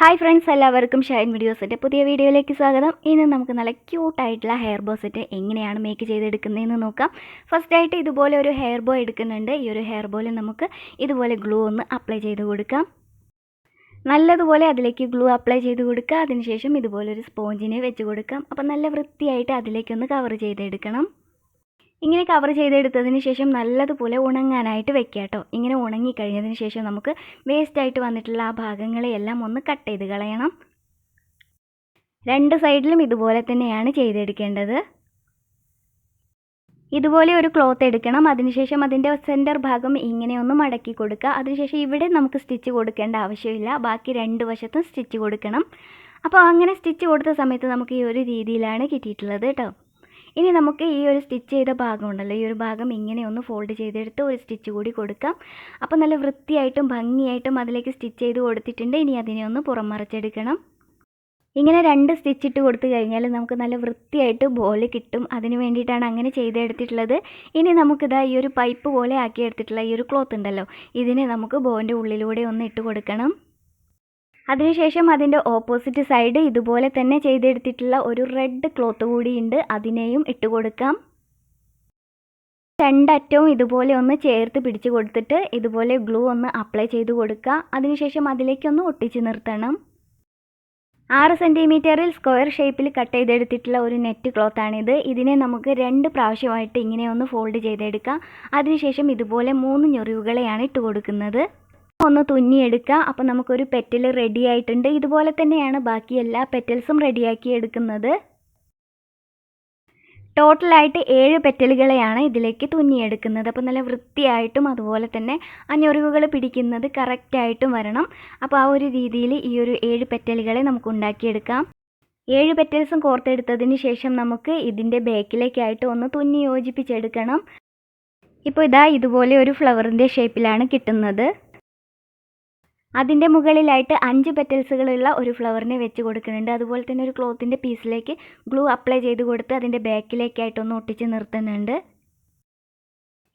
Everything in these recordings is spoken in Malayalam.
ഹായ് ഫ്രണ്ട്സ് എല്ലാവർക്കും ഷൈൻ വീഡിയോസിന്റെ പുതിയ വീഡിയോയിലേക്ക് സ്വാഗതം. ഇന്ന് നമുക്ക് നല്ല ക്യൂട്ടായിട്ടുള്ള ഹെയർ ബോ സെറ്റ് എങ്ങനെയാണ് മേക്ക് ചെയ്തെടുക്കുന്നതെന്ന് നോക്കാം. ഫസ്റ്റ് ആയിട്ട് ഇതുപോലെ ഒരു ഹെയർ ബോ എടുക്കുന്നുണ്ട്. ഈ ഒരു ഹെയർ ബോയിൽ നമുക്ക് ഇതുപോലെ ഗ്ലൂ ഒന്ന് അപ്ലൈ ചെയ്ത് കൊടുക്കാം. നല്ലതുപോലെ അതിലേക്ക് ഗ്ലൂ അപ്ലൈ ചെയ്ത് കൊടുക്കുക. അതിനുശേഷം ഇതുപോലെ ഒരു സ്പോഞ്ചിനെ വെച്ച് കൊടുക്കാം. അപ്പം നല്ല വൃത്തിയായിട്ട് അതിലേക്കൊന്ന് കവർ ചെയ്തെടുക്കണം. ഇങ്ങനെ കവർ ചെയ്തെടുത്തതിന് ശേഷം നല്ലതുപോലെ ഉണങ്ങാനായിട്ട് വെക്കുക കേട്ടോ. ഇങ്ങനെ ഉണങ്ങി കഴിഞ്ഞതിന് ശേഷം നമുക്ക് വേസ്റ്റായിട്ട് വന്നിട്ടുള്ള ആ ഭാഗങ്ങളെയെല്ലാം ഒന്ന് കട്ട് ചെയ്ത് കളയണം. രണ്ട് സൈഡിലും ഇതുപോലെ തന്നെയാണ് ചെയ്തെടുക്കേണ്ടത്. ഇതുപോലെ ഒരു ക്ലോത്ത് എടുക്കണം. അതിനുശേഷം അതിന്റെ സെന്റർ ഭാഗം ഇങ്ങനെ ഒന്ന് മടക്കി കൊടുക്കുക. അതിനുശേഷം ഇവിടെ നമുക്ക് സ്റ്റിച്ച് കൊടുക്കേണ്ട ആവശ്യമില്ല. ബാക്കി രണ്ട് വശത്തും സ്റ്റിച്ച് കൊടുക്കണം. അപ്പോൾ അങ്ങനെ സ്റ്റിച്ച് കൊടുത്ത സമയത്ത് നമുക്ക് ഈ ഒരു രീതിയിലാണ് കിട്ടിയിട്ടുള്ളത് കേട്ടോ. ഇനി നമുക്ക് ഈ ഒരു സ്റ്റിച്ച് ചെയ്ത ഭാഗം ഉണ്ടല്ലോ ഈ ഒരു ഭാഗം ഇങ്ങനെ ഒന്ന് ഫോൾഡ് ചെയ്തെടുത്ത് ഒരു സ്റ്റിച്ച് കൂടി കൊടുക്കാം. അപ്പോൾ നല്ല വൃത്തിയായിട്ടും ഭംഗിയായിട്ടും അതിലേക്ക് സ്റ്റിച്ച് ചെയ്ത് കൊടുത്തിട്ടുണ്ട്. ഇനി അതിനെ ഒന്ന് പുറം മറച്ചെടുക്കണം ഇങ്ങനെ രണ്ട് സ്റ്റിച്ച് ഇട്ട് കൊടുത്തു കഴിഞ്ഞാൽ നമുക്ക് നല്ല വൃത്തിയായിട്ട് ബോൾ കിട്ടും. അതിന് വേണ്ടിയിട്ടാണ് അങ്ങനെ ചെയ്തെടുത്തിട്ടുള്ളത്. ഇനി നമുക്കിതാ ഈ ഒരു പൈപ്പ് പോലെ ആക്കി എടുത്തിട്ടുള്ള ഈ ഒരു ക്ലോത്ത് ഉണ്ടല്ലോ ഇതിനെ നമുക്ക് ബോന്റെ ഉള്ളിലൂടെ ഒന്ന് ഇട്ട് കൊടുക്കണം. അതിനുശേഷം അതിന്റെ ഓപ്പോസിറ്റ് സൈഡ് ഇതുപോലെ തന്നെ ചെയ്തെടുത്തിട്ടുള്ള ഒരു റെഡ് ക്ലോത്ത് കൂടിയുണ്ട്. അതിനെയും ഇട്ട് കൊടുക്കാം. രണ്ടറ്റവും ഇതുപോലെ ഒന്ന് ചേർത്ത് പിടിച്ചു കൊടുത്തിട്ട് ഇതുപോലെ ഗ്ലൂ ഒന്ന് അപ്ലൈ ചെയ്ത് കൊടുക്കുക. അതിനുശേഷം അതിലേക്കൊന്ന് ഒട്ടിച്ച് നിർത്തണം. ആറ് സെന്റിമീറ്ററിൽ സ്ക്വയർ ഷേപ്പിൽ കട്ട് ചെയ്തെടുത്തിട്ടുള്ള ഒരു നെറ്റ് ക്ലോത്താണിത്. ഇതിനെ നമുക്ക് രണ്ട് പ്രാവശ്യമായിട്ട് ഇങ്ങനെ ഒന്ന് ഫോൾഡ് ചെയ്തെടുക്കാം. അതിനുശേഷം ഇതുപോലെ മൂന്ന് ഞൊറിവുകളെയാണ് ഇട്ട് കൊടുക്കുന്നത്. ഒന്ന് തുന്നിയെടുക്കുക. അപ്പോൾ നമുക്കൊരു പെറ്റൽ റെഡി ആയിട്ടുണ്ട്. ഇതുപോലെ തന്നെയാണ് ബാക്കി എല്ലാ പെറ്റൽസും റെഡിയാക്കി എടുക്കുന്നത്. ടോട്ടലായിട്ട് ഏഴ് പെറ്റലുകളെയാണ് ഇതിലേക്ക് തുന്നിയെടുക്കുന്നത്. അപ്പോൾ നല്ല വൃത്തിയായിട്ടും അതുപോലെ തന്നെ ആ പിടിക്കുന്നത് കറക്റ്റായിട്ടും വരണം. അപ്പോൾ ആ ഒരു രീതിയിൽ ഈ ഒരു ഏഴ് പെറ്റലുകളെ നമുക്ക് ഉണ്ടാക്കിയെടുക്കാം. ഏഴ് പെറ്റൽസും കോർത്തെടുത്തതിന് ശേഷം നമുക്ക് ഇതിന്റെ ബാക്കിലേക്കായിട്ട് ഒന്ന് തുന്നി യോജിപ്പിച്ചെടുക്കണം. ഇപ്പോൾ ഇതാ ഇതുപോലെ ഒരു ഫ്ലവറിന്റെ ഷേപ്പിലാണ് കിട്ടുന്നത്. അതിന്റെ മുകളിലായിട്ട് അഞ്ച് പെറ്റൽസുകളുള്ള ഒരു ഫ്ലവറിനെ വെച്ച് കൊടുക്കുന്നുണ്ട്. അതുപോലെ തന്നെ ഒരു ക്ലോത്തിന്റെ പീസിലേക്ക് ഗ്ലൂ അപ്ലൈ ചെയ്ത് കൊടുത്ത് അതിന്റെ ബാക്കിലേക്കായിട്ടൊന്ന് ഒട്ടിച്ച് നിർത്തുന്നുണ്ട്.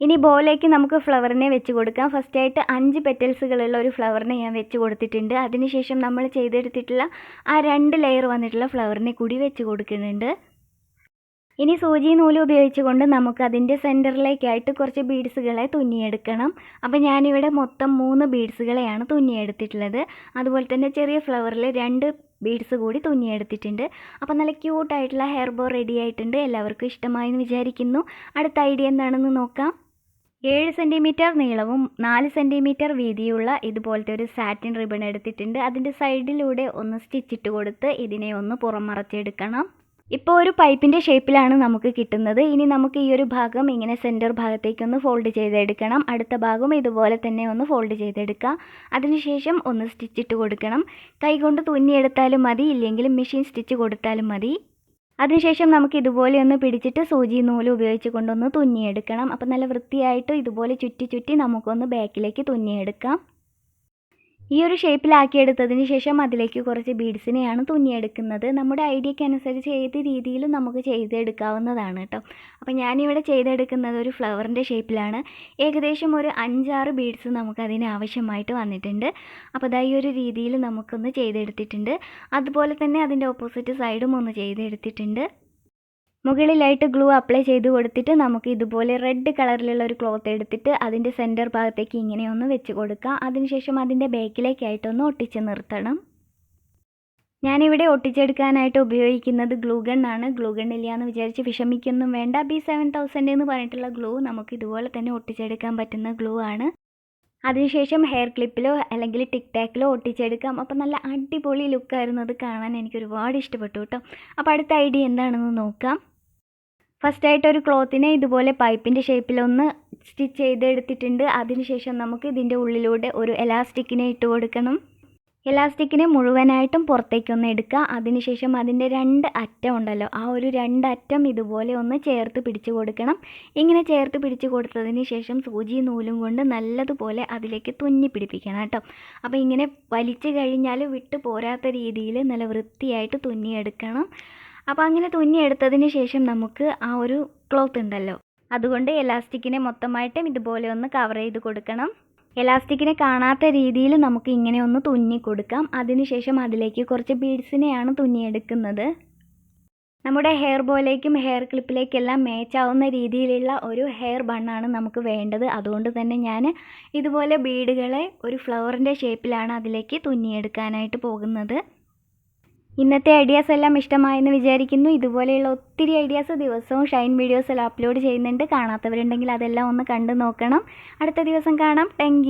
ഇനി ബോലേക്ക് നമുക്ക് ഫ്ലവറിനെ വെച്ച് കൊടുക്കാം. ഫസ്റ്റ് ആയിട്ട് അഞ്ച് പെറ്റൽസുകളുള്ള ഒരു ഫ്ലവറിനെ ഞാൻ വെച്ച് കൊടുത്തിട്ടുണ്ട്. അതിനുശേഷം നമ്മൾ ചെയ്തെടുത്തിട്ടുള്ള ആ രണ്ട് ലെയർ വന്നിട്ടുള്ള ഫ്ലവറിനെ കൂടി വെച്ച് കൊടുക്കുന്നുണ്ട്. ഇനി സൂചി നൂൽ ഉപയോഗിച്ചുകൊണ്ട് നമുക്ക് അതിന്റെ സെന്ററിലേക്കായിട്ട് കുറച്ച് ബീഡ്സുകളെ തുന്നിയെടുക്കണം. അപ്പോൾ ഞാനിവിടെ മൊത്തം മൂന്ന് ബീഡ്സുകളെയാണ് തുന്നിയെടുത്തിട്ടുള്ളത്. അതുപോലെ തന്നെ ചെറിയ ഫ്ലവറിൽ രണ്ട് ബീഡ്സ് കൂടി തുന്നിയെടുത്തിട്ടുണ്ട്. അപ്പോൾ നല്ല ക്യൂട്ടായിട്ടുള്ള ഹെയർ ബോ റെഡി ആയിട്ടുണ്ട്. എല്ലാവർക്കും ഇഷ്ടമായി എന്ന് വിചാരിക്കുന്നു. അടുത്ത ഐഡിയ എന്താണെന്ന് നോക്കാം. ഏഴ് സെന്റിമീറ്റർ നീളവും നാല് സെന്റിമീറ്റർ വീതിയുള്ള ഇതുപോലത്തെ ഒരു സാറ്റിൻ റിബൺ എടുത്തിട്ടുണ്ട്. അതിന്റെ സൈഡിലൂടെ ഒന്ന് സ്റ്റിച്ചിട്ട് കൊടുത്ത് ഇതിനെ ഒന്ന് പുറം മറച്ചെടുക്കണം. ഇപ്പോൾ ഒരു പൈപ്പിന്റെ ഷേപ്പിലാണ് നമുക്ക് കിട്ടുന്നത്. ഇനി നമുക്ക് ഈ ഒരു ഭാഗം ഇങ്ങനെ സെന്റർ ഭാഗത്തേക്കൊന്ന് ഫോൾഡ് ചെയ്തെടുക്കണം. അടുത്ത ഭാഗം ഇതുപോലെ തന്നെ ഒന്ന് ഫോൾഡ് ചെയ്തെടുക്കുക അതിനുശേഷം ഒന്ന് സ്റ്റിച്ചിട്ട് കൊടുക്കണം. കൈകൊണ്ട് തുന്നിയെടുത്താലും മതി ഇല്ലെങ്കിൽ മെഷീൻ സ്റ്റിച്ച് കൊടുത്താലും മതി. അതിനുശേഷം നമുക്ക് ഇതുപോലെ ഒന്ന് പിടിച്ചിട്ട് സൂചി നൂൽ ഉപയോഗിച്ച് കൊണ്ടൊന്ന് തുന്നിയെടുക്കണം. അപ്പോൾ നല്ല വൃത്തിയായിട്ട് ഇതുപോലെ ചുറ്റി ചുറ്റി നമുക്കൊന്ന് ബാക്കിലേക്ക് തുന്നിയെടുക്കാം. ഈ ഒരു ഷേപ്പിലാക്കിയെടുത്തതിന് ശേഷം അതിലേക്ക് കുറച്ച് ബീഡ്സിനെയാണ് തുന്നിയെടുക്കുന്നത്. നമ്മുടെ ഐഡിയയ്ക്ക് അനുസരിച്ച് ഏത് രീതിയിലും നമുക്ക് ചെയ്തെടുക്കാവുന്നതാണ് കേട്ടോ. അപ്പോൾ ഞാനിവിടെ ചെയ്തെടുക്കുന്നത് ഒരു ഫ്ലവറിന്റെ ഷേപ്പിലാണ്. ഏകദേശം ഒരു അഞ്ചാറ് ബീഡ്സ് നമുക്ക് അതിന് ആവശ്യമായിട്ട് വന്നിട്ടുണ്ട്. അപ്പോൾ അതാ ഈ ഒരു രീതിയിൽ നമുക്കൊന്ന് ചെയ്തെടുത്തിട്ടുണ്ട്. അതുപോലെ തന്നെ അതിന്റെ ഓപ്പോസിറ്റ് സൈഡും ഒന്ന് ചെയ്തെടുത്തിട്ടുണ്ട്. മുകളിലായിട്ട് ഗ്ലൂ അപ്ലൈ ചെയ്ത് കൊടുത്തിട്ട് നമുക്ക് ഇതുപോലെ റെഡ് കളറിലുള്ള ഒരു ക്ലോത്ത് എടുത്തിട്ട് അതിന്റെ സെന്റർ ഭാഗത്തേക്ക് ഇങ്ങനെ ഒന്ന് വെച്ച് കൊടുക്കുക അതിനുശേഷം അതിന്റെ ബാക്കിലേക്കായിട്ടൊന്ന് ഒട്ടിച്ച് നിർത്തണം. ഞാനിവിടെ ഒട്ടിച്ചെടുക്കാനായിട്ട് ഉപയോഗിക്കുന്നത് ഗ്ലൂ ഗണ്ണാണ് ഗ്ലൂ ഗൺ ഇല്ല എന്ന് വിചാരിച്ച് വിഷമിക്കൊന്നും വേണ്ട. ബി സെവൻ തൗസൻഡ് എന്ന് പറഞ്ഞിട്ടുള്ള ഗ്ലൂ നമുക്ക് ഇതുപോലെ തന്നെ ഒട്ടിച്ചെടുക്കാൻ പറ്റുന്ന ഗ്ലൂ ആണ്. അതിനുശേഷം ഹെയർ ക്ലിപ്പിലോ അല്ലെങ്കിൽ ടിക് ടാക്കിലോ ഒട്ടിച്ചെടുക്കാം. അപ്പോൾ നല്ല അടിപൊളി ലുക്കായിരുന്നു അത് കാണാൻ എനിക്ക് ഒരുപാട് ഇഷ്ടപ്പെട്ടു കേട്ടോ. അപ്പോൾ അടുത്ത ഐഡിയ എന്താണെന്ന് നോക്കാം. ഫസ്റ്റായിട്ട് ഒരു ക്ലോത്തിനെ ഇതുപോലെ പൈപ്പിന്റെ ഷേപ്പിലൊന്ന് സ്റ്റിച്ച് ചെയ്തെടുത്തിട്ടുണ്ട്. അതിനുശേഷം നമുക്ക് ഇതിന്റെ ഉള്ളിലൂടെ ഒരു എലാസ്റ്റിക്കിനെ ഇട്ട് കൊടുക്കണം. എലാസ്റ്റിക്കിനെ മുഴുവനായിട്ടും പുറത്തേക്കൊന്ന് എടുക്കുക. അതിനുശേഷം അതിന്റെ രണ്ട് അറ്റം ഉണ്ടല്ലോ ആ ഒരു രണ്ട് അറ്റം ഇതുപോലെ ഒന്ന് ചേർത്ത് പിടിച്ചു കൊടുക്കണം. ഇങ്ങനെ ചേർത്ത് പിടിച്ചു കൊടുത്തതിന് ശേഷം സൂചി നൂലും കൊണ്ട് നല്ലതുപോലെ അതിലേക്ക് തുന്നി പിടിപ്പിക്കണം കേട്ടോ. അപ്പോൾ ഇങ്ങനെ വലിച്ചു കഴിഞ്ഞാൽ വിട്ടു പോരാത്ത രീതിയിൽ നല്ല വൃത്തിയായിട്ട് തുന്നിയെടുക്കണം. അപ്പോൾ അങ്ങനെ തുന്നിയെടുത്തതിന് ശേഷം നമുക്ക് ആ ഒരു ക്ലോത്ത് ഉണ്ടല്ലോ. അതുകൊണ്ട് എലാസ്റ്റിക്കിനെ മൊത്തമായിട്ടും ഇതുപോലെ ഒന്ന് കവർ ചെയ്ത് കൊടുക്കണം. എലാസ്റ്റിക്കിനെ കാണാത്ത രീതിയിൽ നമുക്ക് ഇങ്ങനെ ഒന്ന് തുന്നി കൊടുക്കാം. അതിനുശേഷം അതിലേക്ക് കുറച്ച് ബീഡ്സിനെയാണ് തുന്നിയെടുക്കുന്നത്. നമ്മുടെ ഹെയർ ബോയിലേക്കും ഹെയർ ക്ലിപ്പിലേക്കെല്ലാം മേച്ചാവുന്ന രീതിയിലുള്ള ഒരു ഹെയർ ബണ്ണാണ് നമുക്ക് വേണ്ടത്. അതുകൊണ്ട് തന്നെ ഞാൻ ഇതുപോലെ ബീഡുകളെ ഒരു ഫ്ലവറിന്റെ ഷേപ്പിലാണ് അതിലേക്ക് തുന്നിയെടുക്കാനായിട്ട് പോകുന്നത്. ഇന്നത്തെ ഐഡിയാസ് എല്ലാം ഇഷ്ടമായെന്ന് വിചാരിക്കുന്നു. ഇതുപോലെയുള്ള ഒത്തിരി ഐഡിയാസ് ദിവസവും ഷൈൻ വീഡിയോസ് എല്ലാം അപ്ലോഡ് ചെയ്യുന്നുണ്ട്. കാണാത്തവരുണ്ടെങ്കിൽ അതെല്ലാം ഒന്ന് കണ്ടു നോക്കണം. അടുത്ത ദിവസം കാണാം. താങ്ക്